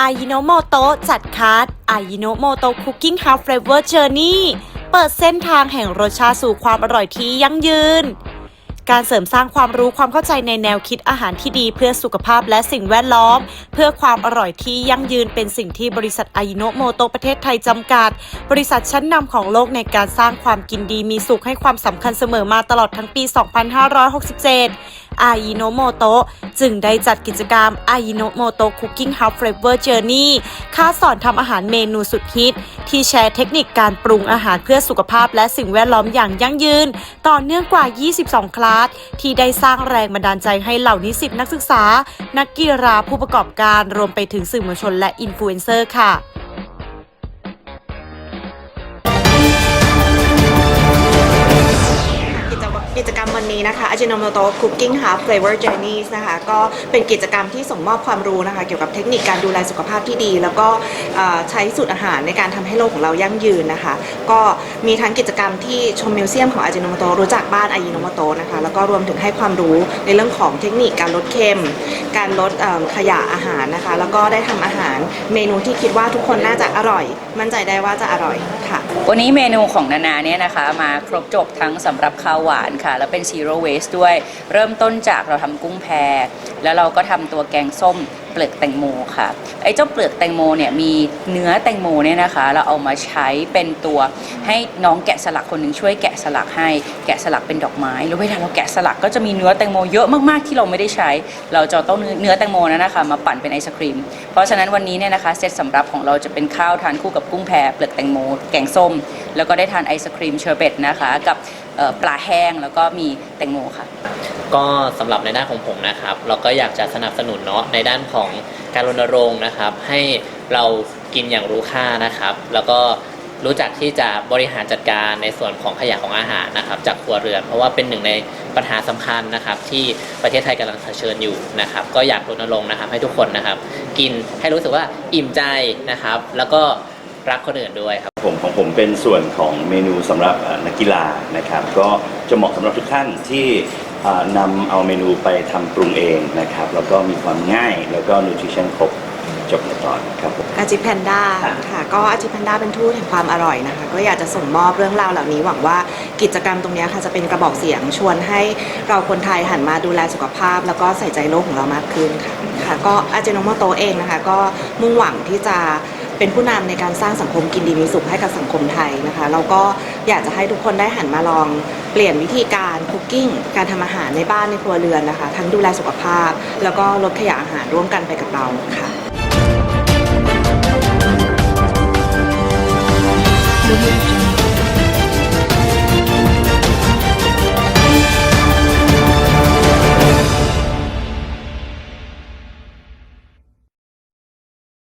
อายิโนโมโตจัดคาร์ดอายิโนโมโตคุกกิ้งฮา f เฟเวอร์เจอร์นี่เปิดเส้นทางแห่งรสชาติสู่ความอร่อยที่ยั่งยืน การเสริมสร้างความรู้ความเข้าใจในแนวคิดอาหารที่ดีเพื่อสุขภาพและสิ่งแวดล้อม เพื่อความอร่อยที่ยั่งยืนเป็นสิ่งที่บริษัทอายิโนโมโตประเทศไทยจำกัด บริษัทชั้นนำของโลกในการสร้างความกินดีมีสุขให้ความสำคัญเสมอมาตลอดทั้งปี 2567 อายิโนโมโตจึงได้จัดกิจกรรมอายิโนโมโตคุกกิ้งฮับเฟเวอร์เจอร์นี่ค่าสอนทำอาหารเมนูสุดฮิต ที่แชร์เทคนิคการปรุงอาหารเพื่อสุขภาพและสิ่งแวดล้อมอย่างยั่งยืน ต่อเนื่องกว่า 22 คลาส ที่ได้สร้างแรงบันดาลใจให้เหล่านิสิตนักศึกษา นักกีฬาผู้ประกอบการรวมไปถึงสื่อมวลชนและอินฟลูเอนเซอร์ค่ะ วันนี้นะคะ Ajinomoto Cooking Hub Flavor Journeys นะคะ ก็เป็นกิจกรรมที่ส่งมอบความรู้นะคะ เกี่ยวกับเทคนิคการดูแลสุขภาพที่ดี แล้วก็เอ่อใช้สูตรอาหารในการทำให้โลกของเรายั่งยืนนะคะ ก็มีทั้งกิจกรรมที่ชมมิวเซียมของ Ajinomoto รู้จักบ้าน Ajinomoto นะคะ แล้วก็รวมถึงให้ความรู้ในเรื่องของเทคนิคการลดเค็ม การลดเอิ่มขยะอาหารนะคะ แล้วก็ได้ทำอาหารเมนูที่คิดว่าทุกคนน่าจะอร่อย มั่นใจได้ว่าจะอร่อย ค่ะ วันนี้เมนูของนานาเนี่ยนะคะ มาครบจบทั้งสำหรับข้าวหวานค่ะ แล้วเป็น zero waste ด้วย เริ่มต้นจากเราทำกุ้งแพแล้วเราก็ทำตัวแกงส้ม เปลือกแตงโมค่ะไอ้เจ้าเปลือกแตงโมเนี่ยมีเนื้อแตงโมเนี่ยนะคะ เราเอามาใช้เป็นตัวให้น้องแกะสลักคนหนึ่งช่วยแกะสลักให้แกะสลักเป็นดอกไม้แล้วเวลาเราแกะสลักก็จะมีเนื้อแตงโมเยอะมากๆที่เราไม่ได้ใช้ เราจะต้องเนื้อแตงโมนั้นนะคะมาปั่นเป็นไอศครีม เพราะฉะนั้นวันนี้เนี่ยนะคะเซตสำรับของเราจะเป็นข้าวทานคู่กับกุ้งแพเปลือกแตงโม แกงส้ม แล้วก็ได้ทานไอศครีมเชอร์เบตนะคะ กับเอ่อปลาแห้งแล้วก็มีแตงโมค่ะ ก็สำหรับในด้านของผมนะครับ เราก็อยากจะสนับสนุนเนาะในด้านของการรณรงค์นะครับ ให้เรากินอย่างรู้ค่านะครับ แล้วก็รู้จักที่จะบริหารจัดการในส่วนของขยะของอาหารนะครับ จากครัวเรือน เพราะว่าเป็นหนึ่งในปัญหาสำคัญนะครับ ที่ประเทศไทยกำลังเผชิญอยู่นะครับ ก็อยากรณรงค์นะครับให้ทุกคนนะครับ กินให้รู้สึกว่าอิ่มใจนะครับ แล้วก็ รักคนอื่นด้วยครับ ผมของผมเป็นส่วนของเมนูสำหรับเอ่อนักกีฬานะครับ ก็จะเหมาะสำหรับทุกท่านที่เอ่อนำเอาเมนูไปทำปรุงเองนะครับ แล้วก็มีความง่ายแล้วก็นูทริชั่นครบจบในตอนครับผมอาจิแพนด้าครับค่ะ ก็อาจิแพนด้าเป็นทูตแห่งความอร่อยนะคะ ก็อยากจะส่งมอบเรื่องราวเหล่านี้ หวังว่ากิจกรรมตรงเนี้ยค่ะจะเป็นกระบอกเสียงชวนให้เราคนไทยหันมาดูแลสุขภาพ แล้วก็ใส่ใจโลกของเรามากขึ้นค่ะค่ะ ก็อาเจโนโมโตเองนะคะ ก็มุ่งหวังที่จะ เป็นผู้นำในการสร้างสังคมกินดีมีสุขให้กับสังคมไทยนะคะแล้วก็อยากจะให้ทุกคนได้หันมาลองเปลี่ยนวิธีการคุกกิ้งการทำอาหารในบ้านในครัวเรือนนะคะ ทั้งดูแลสุขภาพ แล้วก็ลดขยะอาหารร่วมกันไปกับเราค่ะ